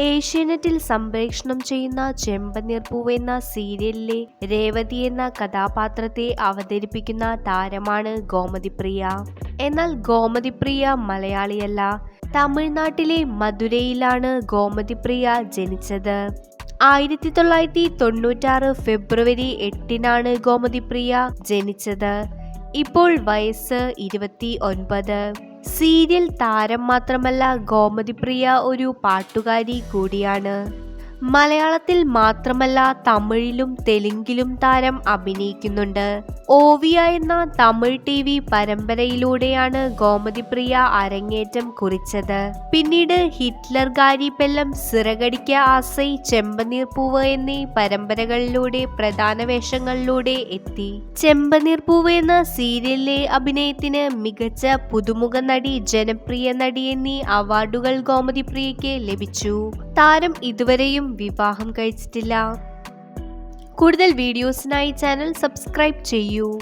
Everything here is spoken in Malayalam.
ഏഷ്യാനെറ്റിൽ സംപ്രേഷണം ചെയ്യുന്ന ചെമ്പനീർ പൂവ് എന്ന സീരിയലിലെ രേവതി എന്ന കഥാപാത്രത്തെ അവതരിപ്പിക്കുന്ന താരമാണ് ഗോമതിപ്രിയ. എന്നാൽ ഗോമതിപ്രിയ മലയാളിയല്ല. തമിഴ്നാട്ടിലെ മധുരയിലാണ് ഗോമതിപ്രിയ ജനിച്ചത്. ആയിരത്തി തൊള്ളായിരത്തി തൊണ്ണൂറ്റാറ് ഫെബ്രുവരി എട്ടിനാണ് ഗോമതിപ്രിയ ജനിച്ചത്. ഇപ്പോൾ വയസ്സ് ഇരുപത്തി ഒൻപത് സീരിയൽ താരം മാത്രമല്ല ഗോമതിപ്രിയ ഒരു പാട്ടുകാരി കൂടിയാണ്. മലയാളത്തിൽ മാത്രമല്ല തമിഴിലും തെലുങ്കിലും താരം അഭിനയിക്കുന്നുണ്ട്. ഓവിയ എന്ന തമിഴ് ടി വി പരമ്പരയിലൂടെയാണ് ഗോമതിപ്രിയ അരങ്ങേറ്റം കുറിച്ചത്. പിന്നീട് ഹിറ്റ്ലർ ഗാരിപ്പെല്ലം സിറകടിക്ക ആസൈ ചെമ്പനീർ പൂവ് എന്നീ പരമ്പരകളിലൂടെ പ്രധാന വേഷങ്ങളിലൂടെ എത്തി. ചെമ്പനീർ പൂവ് എന്ന സീരിയലിലെ അഭിനയത്തിന് മികച്ച പുതുമുഖ നടി ജനപ്രിയ നടി എന്നീ അവാർഡുകൾ ഗോമതിപ്രിയയ്ക്ക് ലഭിച്ചു. താരം ഇതുവരെയും വിവാഹം കഴിച്ചിട്ടില്ല. കൂടുതൽ വീഡിയോസിനായി ചാനൽ സബ്സ്ക്രൈബ് ചെയ്യൂ.